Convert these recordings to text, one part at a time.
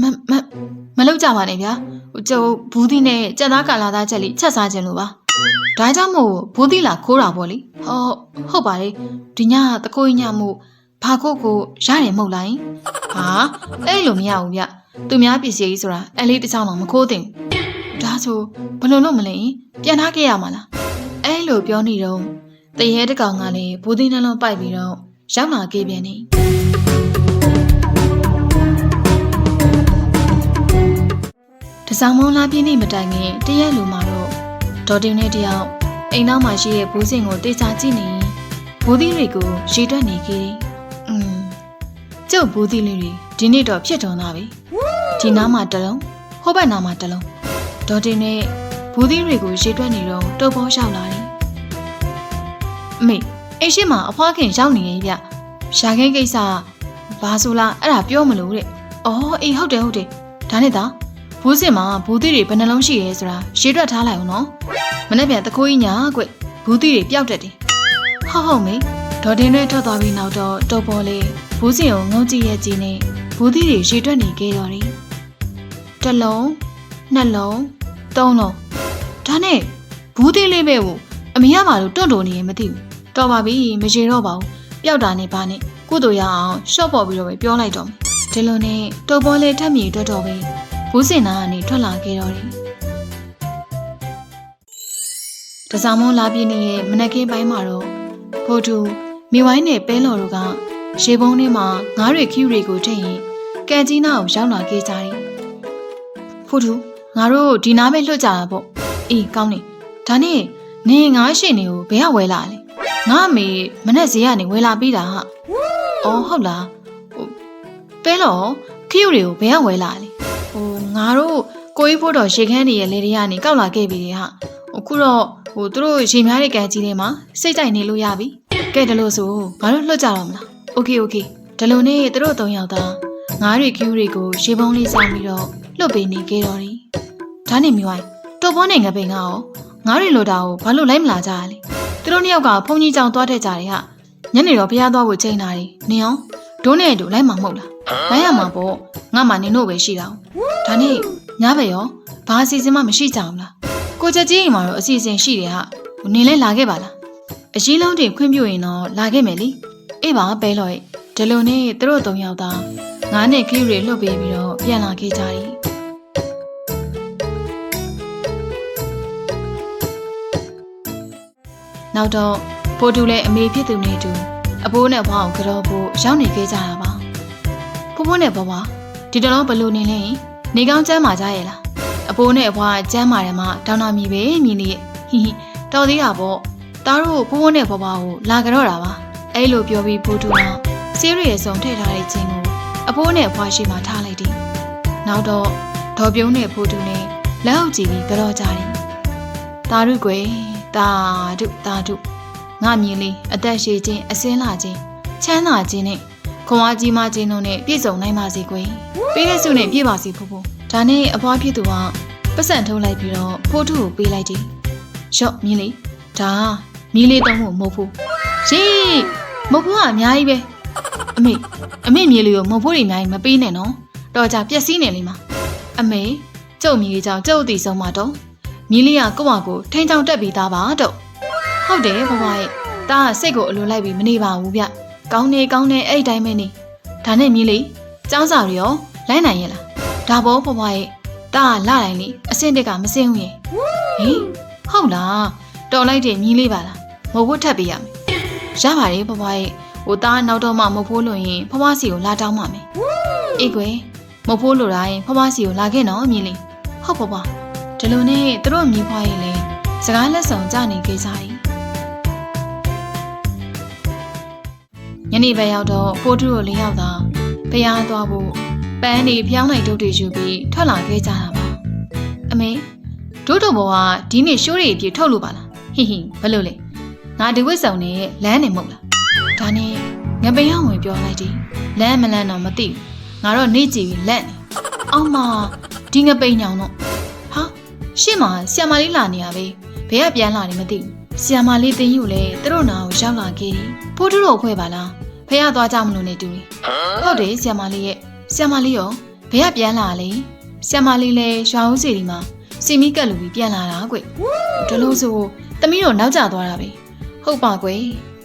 မမမလောက်ကြပါနဲ့ဗျာဟိုကျုပ်ဘူးသီးနဲ့ကြက်သားကာလာသားချက်လေးချက်စားခြင်းလို့ပါဒါကြောင့်မို့ဘူးသီးလာခိုးတာပေါ့လေဟောဟုတ်ပါလေဒီညတကိုးညမို့ဘာကိုကိုရတယ်မဟုတ်လားယင်ဟာအဲ့လိုမရဘူးဗျသူများပစ္စည်းကြီးဆိုတာအဲ့လေးတစ်ချောင်းတော့မခိုးသင့်ဘူးဒါဆိုဘယ်လိုလုပ်မလဲယင်ပြန်ထားခဲ့ရမှာလားအဲ့လိုပြောနေတော့တရေတကောင်ကလည်းဘူးသီးနှလုံးပိုက်ပြီးတော့ရောက်လာခဲ့ပြန်နေ တစောင်းမုံလာပြင်းနေမတိုင်ခင်တရက်လူမှာတော့ဒေါ်တင်နဲ့တယောက်အိမ်နောက်မှာရှိတဲ့ဘူးစင်ကိုတေချာကြည့်နေရင်ဘူးသီးတွေကိုရေတွက်နေခဲ့တယ်။อืมကျုပ်ဘူးသီးလေးတွေဒီနေ့တော့ဖြစ်တော်သားပြီ။ဒီနားမှာတစ်လုံးဟိုဘက်နားမှာတစ်လုံးဒေါ်တင်နဲ့ဘူးသီးတွေကိုရေတွက်နေတော့တုပ်ပေါ်လျှောက်လာတယ်။အမေအိမ်ရှိမှာအဖွားခင်ရောက်နေရဲ့ဗျ။ရှာခင်းကိစ္စဘာဆိုလားအဲ့ဒါပြောမလို့တဲ့။အော်အေးဟုတ်တယ်ဟုတ်တယ်ဒါနဲ့သား ဘူးစင်မှာဘူးသီးတွေဘယ်နှလုံးရှိရဲဆိုတာရှေ့တွက်ထားလိုက်အောင်နော်မနေ့ပြန်တခိုးကြီးညာကွဘူးသီးတွေပျောက်တတ်တယ်ဟုတ်ဟုတ်မေဒေါ်တင်တွေထွက်သွားပြီးနောက်တော့တော်ပေါ်လေးဘူးစင်ကိုငုံကြည့်ရဲ့ကြည့်နေဘူးသီးတွေရှေ့တွက်နေခဲ့တော်တယ်တစ်လုံးနှစ်လုံးသုံးလုံးဒါနဲ့ဘူးသီးလေးပဲကိုအမေကဘာလို့တွန့်တုံနေရင်မသိဘူးတော်ပါပြီမရေတော့ပါဘူးပျောက်တာနဲ့ဘာနဲ့ကုသိုလ်ရအောင်ရှော့ပေါ်ပြီးတော့ပဲပြောလိုက်တော့မယ်ဒီလိုနဲ့တော်ပေါ်လေးထက်မြေတွက်တော့ပဲ ဘူးစင်နာကနေထွက်လာခဲ့တော့တယ်။တစားမုံလာပြည့်နေရဲ့မနက်ခင်းပိုင်းမှာတော့ဖိုတူမိဝိုင်းနဲ့ပဲလော်တို့ကရေပုံးထဲမှာငါးတွေခီးတွေကိုထည့်ရင်ကန်ကြီးနာကိုရောက်လာခဲ့ကြတယ်။ဖိုတူငါတို့ဒီနားပဲလွတ်ကြတာပေါ့။အေးကောင်းနေ။ဒါနဲ့နေငါးရှင်တွေကိုဘယ်ကဝဲလာလဲ။ငါအမေမနက်ဈေးကနေဝဲလာပြီးတာဟာ။အော်ဟုတ်လား။ဟိုပဲလော်ခီးတွေကိုဘယ်ကဝဲလာလဲ။ဟို ငါတို့ကိုကြီးဖို့တော့ရေခမ်းနေရဲ့လေတွေကနေကောက်လာခဲ့ပြီလေဟာဟိုခုတော့ဟိုသူတို့ရေများတဲ့ကန်ကြီးထဲမှာစိတ်ကြိုက်နေလို့ရပြီကဲဒါလို့ဆိုငါတို့လွတ်ကြတော့မလားโอเคโอเคဒါလို့နဲ့သူတို့သုံးယောက်သားငါးတွေကျူးတွေကိုရေပုံးလေးစားပြီးတော့လွတ်ပေးနေခဲ့တော်တယ်ဒါနဲ့မြွိုင်းတော်ပေါ်နဲ့ငပိန်ကရောငါးတွေလိုတာကိုဘာလို့လိုက်မလာကြရလဲသူတို့နှစ်ယောက်ကဖုန်ကြီးကြောင်သွားတဲ့ကြတယ်ဟာညနေတော့ဖျားသွားဖို့ချိန်တာတယ်နင်အောင်ဒိုးနဲ့ဒိုးလိုက်မှာမဟုတ်လား လိုက်ရမှာပေါ့ငါမှနင်တို့ပဲရှိတာ။ဒါနဲ့ညဘက်ရောဘာအစီအစဉ်မှမရှိကြဘူးလားကိုချက်ကြီးအိမ်မှာတော့အစီအစဉ်ရှိတယ်ဟာနင်လည်းလာခဲ့ပါလားအကြီးလုံးတင်ခွင့်ပြုရင်တော့လာခဲ့မယ်လीအေးပါပဲလို့ဒီလိုနဲ့သူတို့သုံးယောက်သားငါးနဲ့ခီးတွေလွတ်ပေးပြီးတော့ပြန်လာခဲ့ကြတယ်နောက်တော့ဖိုတူလည်းအမေဖြစ်သူနဲ့အတူအဖိုးနဲ့ဘွားကိုကြောဖို့ရောက်နေခဲ့ကြတာပါ ဖိုးဖိုးနဲ့ဘွားဒီတလုံးဘလို့နေလဲနေကောင်းကျမ်းမာကြရဲ့လားအဖိုးနဲ့အဖွားကျမ်းမာတယ်မှတောင်းတမီပဲမြည်လေးဟိဟိတော်သေးတာပေါ့တားတို့ဖိုးဖိုးနဲ့ဘွားကိုလာကြတော့တာပါအဲ့လိုပြောပြီးဖိုးတူကဆေးရရဲ့စုံထည့်ထားတဲ့ချင်းကိုအဖိုးနဲ့အဖွားရှိမှထားလိုက်တယ်နောက်တော့ဒေါ်ပြုံးနဲ့ဖိုးတူနဲ့လက်အောက်ကြည့်ပြီးကြောကြတယ်တာရုကွယ်တာဒုတာဒုငါမြင်လေးအသက်ရှည်ခြင်းအစင်းလာခြင်းချမ်းသာခြင်းနဲ့ ခွန်အားကြီးမားခြင်းတို့နဲ့ပြည့်စုံနိုင်ပါစေကွယ်ပေးတဲ့စုနဲ့ပြည့်ပါစေဖို့ဖို့ဒါနဲ့အဖွားဖြစ်သူကပတ်စံထုတ်လိုက်ပြီးတော့ဖိုးထုကိုပေးလိုက်တယ်ရော့မြင်လေးဒါမြင်လေးတော့မဟုတ်ဘူးရေးမဟုတ်ဘူးကအများကြီးပဲအမေအမေမြင်လေးကိုမဟုတ်ဘူးတွေအများကြီးမပေးနဲ့နော်တော်ကြပျက်စီးနေလိမ့်မှာအမေကျုပ်မြင်လေးကြောင့်ကျုပ်အသိဆုံးမတော့မြင်လေးကကိုယ့်ဟာကိုယ်ထိန်းချောင်းတက်ပြီးသားပါတော့ဟုတ်တယ်ဘဘရဲ့ဒါကစိတ်ကိုအလိုလိုက်ပြီးမနေပါဘူးဗျ ကောင်းနေကောင်းနေအဲ့ဒီတိုင်းပဲနေဒါနဲ့မြင်လေးចောင်းစာတွေရောလိုက်နိုင်ရဲ့လားဒါဘောဘဘရဲ့ဒါကလာတိုင်းလေအစင်တက်ကမစင်ဘူးရဲ့ဟင်ဟုတ်လားတော်လိုက်တယ်မြင်လေးပါလားမဟုတ်ဘူးထပ်ပေးရမယ်ရပါတယ်ဘဘရဲ့ဟိုသားနောက်တော့မှမဖို့လို့ရင်ဖဖစီကိုလာတောင်းပါမယ်အေးကွယ်မဖို့လို့တိုင်းဖဖစီကိုလာခဲ့နော်မြင်လေးဟုတ်ဘဘဒီလိုနဲ့သူတို့မြင်ဖွားရင်လေစကားလက်ဆောင်ကြနေကြစား ညနေပဲရောက်တော့ဖိုးထုကိုလေးယောက်သာဖျားသွားဖို့ပန်းနေဖျောင်းလိုက်ဒုတ်တွေယူပြီးထွက်လာခဲ့ကြတာပါအမေဒုတ်တော်ဘောကဒီနေ့ရှိုးရီအပြည့်ထုတ်လို့ပါလားဟိဟိဘယ်လိုလဲငါဒီဝစ်ဆောင်နဲ့လမ်းနေမဟုတ်လားဒါနဲ့ငပိန်အောင်ဝင်ပြောလိုက်တယ်လမ်းမလမ်းတော့မသိဘူးငါတော့နေကြည့်ပြီးလက်နေအောင်မဒီငပိန်ညောင်တော့ဟာရှင့်မဆီယမလေးလာနေရပဲဘယ်ကပြန်လာနေမသိဘူး ဆီယမလေးတင်းယူလေသူတို့နာကိုရောက်လာခဲ့တယ်ဖိုးထုတို့ဖွဲ့ပါလားဖះသွားကြမလို့နေတူတယ်ဟုတ်တယ်ဆီယမလေးရဲ့ဆီယမလေးရောဘယ်ကပြန်လာလဲဆရာမလေးလဲရွာဦးစီဒီမှာစီမီကက်လူပြီးပြန်လာတာကွဒီလိုဆိုသမီးတို့နောက်ကျသွားတာပဲဟုတ်ပါကွယ်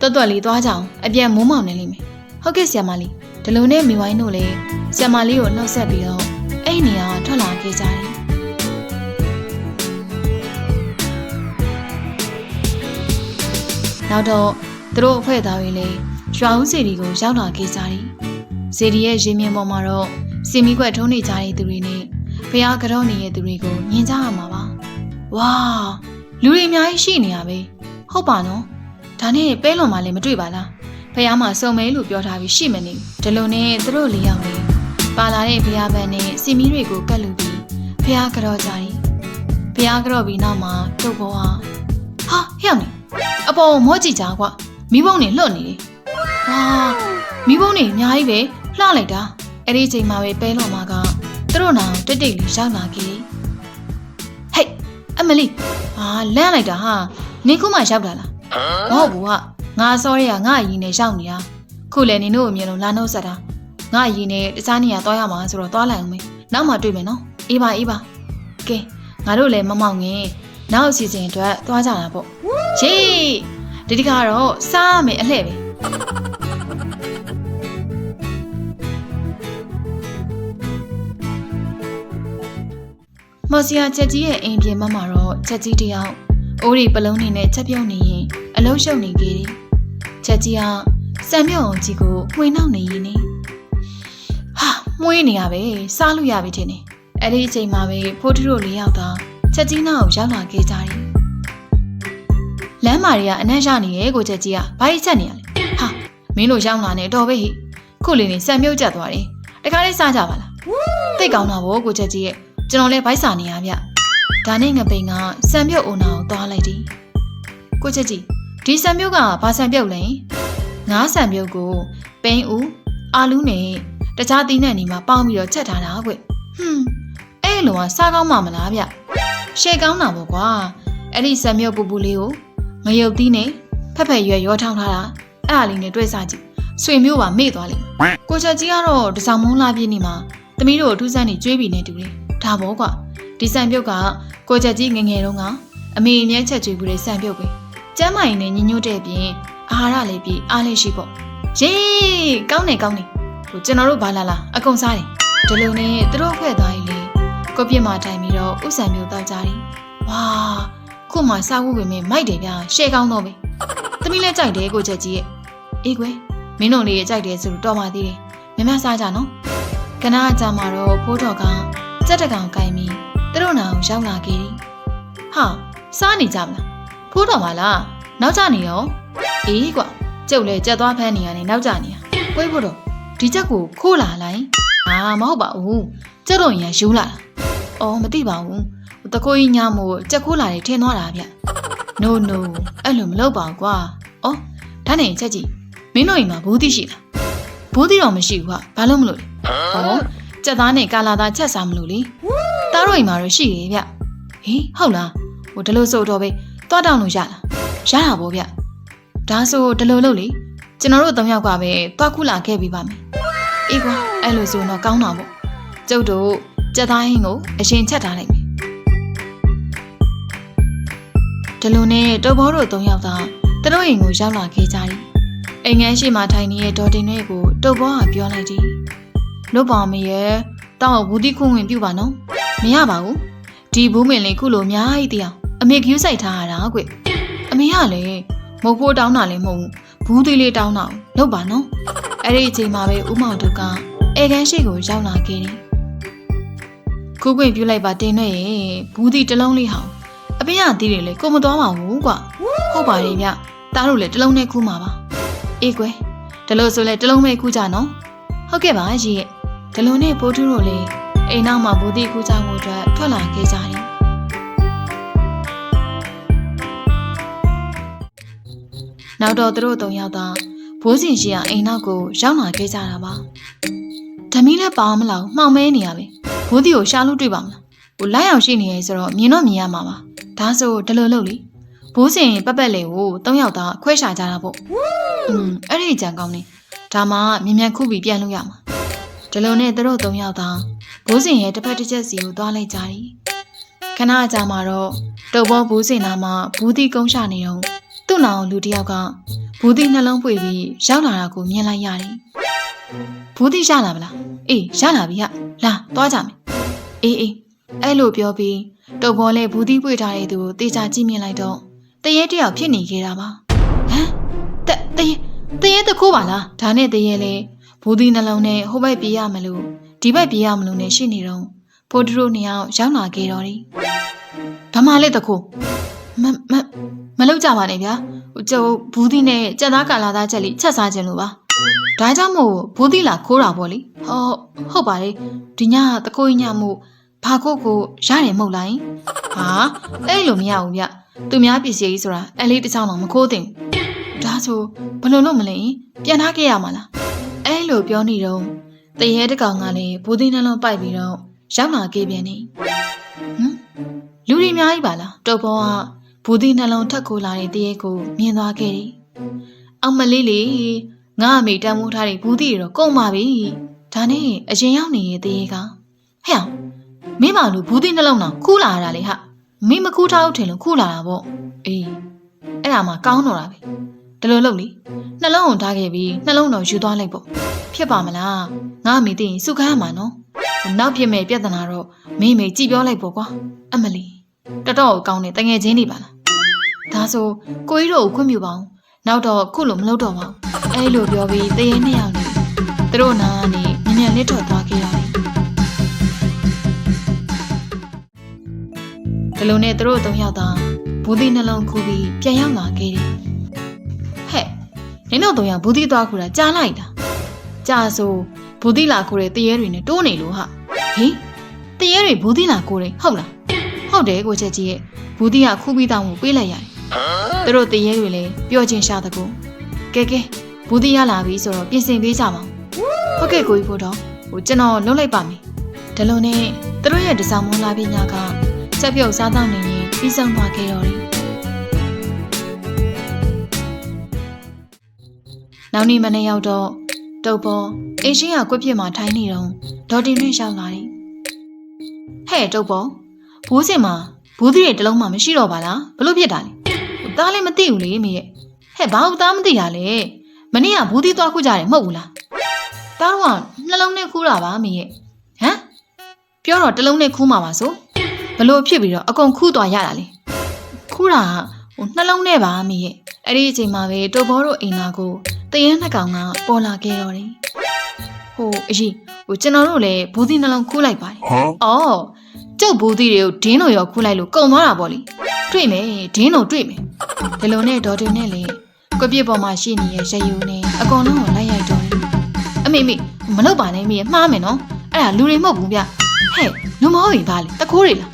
တွတ်တွတ်လေးသွားကြအောင်အပြန်မိုးမောင်နေလိမ့်မယ်ဟုတ်ကဲ့ဆရာမလေးဒီလိုနဲ့မိဝိုင်းတို့လည်းဆရာမလေးကိုနှုတ်ဆက်ပြီးတော့အဲ့ဒီနေရာထွက်လာခဲ့ကြတယ် နောက်တော့သူတို့အဖွဲ့သားတွေလည်းရွာဦးစီဒီကိုရောက်လာခဲ့ကြတယ်ဇေဒီရဲ့ရင်မြင်ပေါ်မှာတော့စီမီကွက်ထုံးနေကြတဲ့သူတွေနဲ့ဖះကြော့နေတဲ့သူတွေကိုမြင်ကြရမှာပါဝါလူတွေအများကြီးရှိနေရပဲဟုတ်ပါနော်ဒါနဲ့ပဲလွန်မှလည်းမတွေ့ပါလားဖះမှာစုံမဲလို့ပြောထားပြီးရှိမနေဒီလိုနဲ့သူတို့လေးယောက်လေးပါလာတဲ့ဖះဘန်နဲ့စီမီတွေကိုကတ်လူပြီးဖះကြော့ကြတယ်ဖះကြော့ပြီးနောက်မှာတုတ်ပေါ်ဟာဟာဟဲ့အောင်နေ အပေါ်မောကြည့်ကြကွာမိဘုံနေလွတ်နေတယ်ဟာမိဘုံနေအများကြီးပဲလှလိုက်တာအဲ့ဒီအချိန်မှာပဲပဲလွန်မှာကသူတို့နောင်တိတ်တိတ်လေးရောက်လာခဲ့ဟဲ့အမလီဟာလန့်လိုက်တာဟာနင်ခုမှရောက်တာလားမဟုတ်ဘူးဟာငါစောရဲကငါအရင်နဲ့ရောက်နေတာခုလည်းနင်တို့အမြင်လုံးလာနှုတ်ဆက်တာငါအရင်နဲ့တခြားနေရာသွားရမှာဆိုတော့သွားလိုက်အောင်မေနောက်မှတွေ့မယ်နော်အေးပါအေးပါကဲငါတို့လည်းမမောင်ငင်နောက်အစီအစဉ်အတွက်သွားကြတာပေါ့ ရှေးဒီတကတော့စားရမယ်အလှဲ့ပဲမော်စီယာချက်ကြီးရဲ့အိမ်ပြင်မမှာတော့ချက်ကြီးတယောက်အိုးရီပလုံးနေနဲ့ချက်ပြုတ်နေရင်အလုံးရှုပ်နေခဲ့တယ်ချက်ကြီးကစံမြုံအောင်ကြီးကိုမှွေနှောက်နေရင်နေဟာမှွေးနေရပဲစားလို့ရပြီထင်တယ်အဲ့ဒီအချိန်မှာပဲဖိုးထူတို့လေးယောက်သာချက်ကြီးနားကိုရောက်လာခဲ့ကြတယ် လမ်းမာတွေကအနက်ရနေရဲ့ကိုချက်ကြီးကဘာကြီးချက်နေရလဲဟာမင်းတို့ရောက်လာနေတော့ပဲဟိခုလေးနေစံမြုပ်ကျသွားတယ်တခါလေးစားကြပါလားသိတ်ကောင်းတာဗောကိုချက်ကြီးရဲ့ကျွန်တော်လည်းဗိုက်စာနေရဗျဒါနဲ့ငပိန်ကစံမြုပ်အုံနာကိုသွားလိုက်တယ်ကိုချက်ကြီးဒီစံမြုပ်ကဘာစံမြုပ်လဲငါးစံမြုပ်ကိုပိန်ဦးအာလူးနဲ့တခြားသီးနှံတွေမှာပေါင်းပြီးတော့ချက်ထားတာကွဟွန်းအဲ့လိုကစားကောင်းမှမလားဗျရှေ့ကောင်းတာပေါ့ကွာအဲ့ဒီစံမြုပ်ပူပူလေးကို ငရုတ်သီးနဲ့ဖက်ဖက်ရွယ်ရောထောင်းထားတာအဲ့ဒါလေးနဲ့တွဲစားကြည့်ဆွေမျိုးပါမေ့သွားလိမ့်မယ်ကိုချက်ကြီးကတော့တစောင်းမုန်းလာပြင်းနေမှာသမီးတို့အထူးဆန်းနေကျွေးပြီးနေတူတယ်ဒါပေါ့ကွာဒီစံပြုတ်ကကိုချက်ကြီးငယ်ငယ်တုန်းကအမေအမြဲချက်ကျွေးဘူးတဲ့စံပြုတ်ပဲကျမ်းမာရင်လည်းညညွတ်တဲ့ပြင်အာဟာရလည်းပြီးအားလည်းရှိပေါ့ယေးကောင်းတယ်ကောင်းတယ်ဟိုကျွန်တော်တို့ဘာလာလာအကုန်စားတယ်ဒီလိုနဲ့သူတို့ဖွဲ့သွားရင်လေကိုပြစ်မှာတိုင်ပြီးတော့ဥဆန်မျိုးတောက်ကြတယ်ဝါ ခုမှစားဖို့ဝင်မဲ့မိုက်တယ်ဗျာရှဲကောင်းတော့ပဲသမီးလည်းကြိုက်တယ်ကိုချက်ကြီးရဲ့အေးကွယ်မင်းတို့လေးရဲ့ကြိုက်တယ်ဆိုတော့တော်ပါသေးတယ်မြမစားကြနော်ကနာအကြမှာတော့ဖိုးတော်ကစက်တကောင်ကိုင်းပြီးသူတို့နာအောင်ရောက်လာခဲ့တယ်ဟာစားနေကြမလားဖိုးတော်မလားနောက်ကျနေရောအေးကွာကျုပ်လည်းကြက်သွားဖမ်းနေရနေနောက်ကျနေရကိုယ်ဖို့တော့ဒီချက်ကိုခိုးလာလိုက်အာမဟုတ်ပါဘူးကျက်တော့ရင်ယူလာတာအော်မသိပါဘူး တကိုကြီးညမို့ကြက်ခိုးလာတယ်ထင်သွားတာဗျ no no အဲ့လိုမလုပ်ပါဘူးကွာအော်ဒါနဲ့ချက်ကြည့်မင်းတို့အိမ်မှာဘူးတိရှိလားဘူးတိတော့မရှိဘူးဟာဘာလို့မလို့လဲဟောကြက်သားနဲ့ကာလာသားချက်စားမလို့လေတားတို့အိမ်မှာတော့ရှိတယ်ဗျဟေးဟုတ်လားဟိုဒီလိုဆိုတော့ပဲတွားတောင်းလို့ရလားရတာပေါ့ဗျဒါဆိုဒီလိုလုပ်လေကျွန်တော်တို့သုံးယောက်ကပဲတွားခုလာခဲ့ပြီးပါမယ်အေးကွာအဲ့လိုဆိုတော့ကောင်းတာပေါ့ကျုပ်တို့ကြက်သားဟင်းကိုအရင်ချက်ထားလိုက်မယ် ဒီလိုနဲ့တော်ဘောတို့သုံးယောက်သာသူတို့အိမ်ကိုရောက်လာခဲ့ကြတယ်အိမ်ငန်းရှိမှထိုင်နေတဲ့ဒေါ်တင်တွေကိုတုတ်ဘောကပြောလိုက်တယ်လို့ပါမရဲ့တောင်းဘူးတိခွင့်ဝင်ပြုပါနော်မရပါဘူးဒီဘူးမင်လေးခုလိုအများကြီးတရားအမေကယူဆိုင်ထားရတာကွအမေကလည်းမဟုတ်ဖို့တောင်းတာလည်းမဟုတ်ဘူးဘူးသေးလေးတောင်းတာလုပ်ပါနော်အဲ့ဒီအချိန်မှာပဲဦးမောင်တို့ကအေကန်းရှိကိုရောက်လာခဲ့တယ်ခုခွင့်ပြုလိုက်ပါတင်နဲ့ရေဘူးတိတစ်လုံးလေးဟောင်း အဖေကသေးတယ်လေကိုမတော်ပါဘူးကွဟုတ်ပါတယ်ဗျတားတို့လည်းတစ်လုံးနဲ့ခူးမှာပါအေးကွယ်ဒီလိုဆိုလဲတစ်လုံးပဲခူးကြနော်ဟုတ်ကဲ့ပါကြီးရဲ့ဒီလိုနဲ့ပိုးထူးတို့လည်းအိမ်နောက်မှာဘူတိကူးချောင်းကိုအတွက်ထွက်လာခဲ့ကြတယ်။နောက်တော့သူတို့သုံးယောက်သာဘိုးစင်ရှိရာအိမ်နောက်ကိုရောက်လာခဲ့ကြတာပါ။ဓမီလည်းပါမလောက်မှောင်မဲနေရပဲ။ဘိုးတီကိုရှာလို့တွေ့ပါမလား။ ဟိုလိုက်အောင်ရှိနေရဲဆိုတော့မြင်တော့မြင်ရမှာပါ။ဒါဆိုဒီလိုလုပ်လေ။ဘိုးစင်ပက်ပက်လေးကိုသုံးယောက်သာခွဲရှာကြတာပေါ့။อืมအဲ့ဒီကြံကောင်းနေ။ဒါမှမြင်မြန်ခုပြီးပြန်လို့ရမှာ။ဒီလိုနဲ့သူတို့သုံးယောက်သာဘိုးစင်ရဲ့တစ်ဖက်တစ်ချက်စီကိုသွားလိုက်ကြတယ်ခဏအကြာမှာတော့တုပ်ပေါ်ဘိုးစင်နာမှာဘူးတိကုန်းရှာနေတော့သူ့နောင်လူတစ်ယောက်ကဘူးတိနှလုံးပွေပြီးရောက်လာတာကိုမြင်လိုက်ရတယ်ဘူးတိရလာဗလားအေးရလာပြီဟာလာသွားကြမယ်အေးအေး အဲ့လိုပြောပြီးတုပ်ပေါ်လဲဘူးတိပွေထားတဲ့သူကိုတေချာကြည့်မြင်လိုက်တော့တရေတယောက်ဖြစ်နေခဲ့တာပါဟမ်တတရေတရေတခိုးပါလားဒါနဲ့တရေလဲဘူးတိနှလုံးနဲ့ဟိုဘက်ပြေးရမလို့ဒီဘက်ပြေးရမလို့နဲ့ရှိနေတော့ဖိုးတူတို့နှစ်ယောက်ရောက်လာခဲ့တော့တယ်ဘာမှလဲတခိုးမမမလောက်ကြပါနဲ့ဗျာဟိုကျုပ်ဘူးတိနဲ့ကြက်သားကာလာသားချက်လေးချက်စားခြင်းလို့ပါဒါကြောင့်မို့ဘူးတိလာခိုးတာပေါ့လေဟောဟုတ်ပါလေဒီညတခိုးညမို့ ဘာကိုကိုရတယ်မဟုတ်လားဟာအဲ့လိုမရဘူးဗျသူများပစ္စည်းကြီးဆိုတာအဲ့လေးတစ်ချောင်းတော့မခိုးသင့်ဘူးဒါဆိုဘယ်လိုလုပ်မလဲပြန်ထားခဲ့ရမှာလားအဲ့လိုပြောနေတော့တရေတကောင်ကလည်းဘူးတိနှလုံးပိုက်ပြီးတော့ရောက်လာခဲ့ပြန်နေဟမ်လူတွေအများကြီးပါလားတုပ်ဘောကဘူးတိနှလုံးထက်ကိုလာတဲ့တရေကိုမြင်သွားခဲ့တယ်အောင်မလေးလေးငါအမေတမ်းမိုးထားတဲ့ဘူးတိတွေတော့ကုန်ပါပြီဒါနဲ့အရင်ရောက်နေတဲ့တရေကဟဲ့အောင် မင်းမလို့ဘူးတိနှလုံးတော့ခူးလာရတာလေဟာမင်းမခူးထားဘူးထင်လို့ခူးလာတာပေါ့အေးအဲ့ဒါမှကောင်းတော့တာပဲဒီလိုလုပ်လေနှလုံးကိုထားခဲ့ပြီးနှလုံးတော့ယူသွားလိုက်ပေါ့ဖြစ်ပါမလားငါအမေသိရင်စုခမ်းရမှာနော်နောက်ဖြစ်မဲ့ပြဿနာတော့မင်းမေကြည်ပြောလိုက်ပေါ့ကွာအမလီတော်တော်ကောင်းတယ်တငယ်ချင်းနေပါလားဒါဆိုကိုကြီးတို့ကိုခွင့်ပြုပါအောင်နောက်တော့ခုလိုမလုပ်တော့ပါဘူးအဲ့လိုပြောပြီးတရေနှစ်ယောက်နေသူတို့နာကနေမြန်မြန်လေးထွက်သွားခဲ့ရတယ် ဒီလိုနဲ့သူတို့သုံးယောက်သာဘူးသီးနှလုံးခူးပြီးပြန်ရောက်လာခဲ့တယ်ဟဲ့နင်တို့သုံးယောက်ဘူးသီးသွားခူးတာကြားလိုက်တာကြားဆိုဘူးသီးလာခူးတဲ့တရေတွေနဲ့တိုးနေလို့ဟာဟေးတရေတွေဘူးသီးလာခူးတယ်ဟုတ်လားဟုတ်တယ်ကိုချက်ကြီးရဲ့ဘူးသီးကခူးပြီးတောင်းကိုပေးလိုက်ရတယ်သူတို့တရေတွေလည်းပြောချင်းရှာတကူကဲကဲဘူးသီးရလာပြီဆိုတော့ပြင်ဆင်ပေးကြပါဦးဟုတ်ကဲ့ကိုကြီးဖို့တော့ဟိုကျွန်တော်လုံးလိုက်ပါမယ်ဒီလိုနဲ့သူတို့ရဲ့တစားမွန်လာပညာက ချက်ပြုတ်စားတော့နေရင်ပြီးဆုံးသွားခဲ့တော့တယ်နောက်နေ့မနေ့ရောက်တော့တုပ်ပေါ်အင်းရှင်းကကွက်ပြစ်မှာထိုင်းနေတော့ဒေါ်တင်နဲ့ရှောက်လာတယ်ဟဲ့တုပ်ပေါ်ဘိုးစင်မှာဘူးသီးတွေတစ်လုံးမှမရှိတော့ပါလားဘလို့ဖြစ်တာလဲဟိုသားလည်းမသိဘူးလေမေရဲ့ဟဲ့ဘာလို့သားမသိရလဲမနေ့ကဘူးသီးသွားခုကြတယ်မဟုတ်ဘူးလားသားတော့ကနှလုံးနဲ့ခူးတာပါမေရဲ့ဟမ်ပြောတော့တစ်လုံးနဲ့ခူးမှာပါဆိုဘ လို့ဖြစ်ပြီးတော့အကုန်ခူးသွားရတာလေခူးတာကဟိုနှလုံးနဲ့ပါမေရဲ့အဲ့ဒီအချိန်မှာပဲတိုဘောတို့အိမ်သားကိုတရင်းနှစ်ကောင်ကပေါ်လာခဲ့တော့တယ်ဟိုအကြီးဟိုကျွန်တော်တို့လည်းဘူးသီးနှလုံးခူးလိုက်ပါတယ် Huh? ။အော်ကျုပ်ဘူးသီးတွေကိုဒင်းတို့ရောခူးလိုက်လို့ကုံသွားတာပေါ့လေ။တွေ့မယ်ဒင်းတို့တွေ့မယ်။ဒီလိုနဲ့ဒေါ်တင်နဲ့လေကွက်ပြစ်ပေါ်မှာရှိနေတဲ့ရယူနဲ့အကောင်လုံးကိုလိုက်ရိုက်တော့တယ်။အမေမေမလုပ်ပါနဲ့မေမှားမယ်နော်။အဲ့ဒါလူတွေမဟုတ်ဘူးဗျ။ဟဲ့လူမဟုတ်ရင်ဘာလဲတခိုးတွေလား။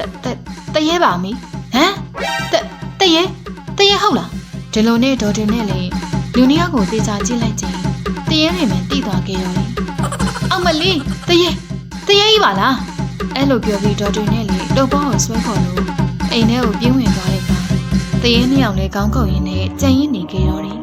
တတတရဲပါမေ။ဟမ်တတရဲတရဲဟုတ်လား။ဒီလိုနဲ့ဒေါ်တင်နဲ့လေလူနှစ်ယောက်ကိုသေချာကြည့်လိုက်ချိန်တရဲတွေမှတိသွားခဲ့ရောတယ်။အောင်မလေးတရဲတရဲကြီးပါလား။အဲ့လိုပြောပြီးဒေါ်တင်နဲ့လေတုပ်ပေါင်းကိုဆွဲခေါ်လို့အိမ်ထဲကိုပြေးဝင်သွားတဲ့အခါတရဲနှစ်ယောက်လည်းကောင်းကောက်ရင်းနဲ့ကြံ့ရင်းနေခဲ့တော့တယ်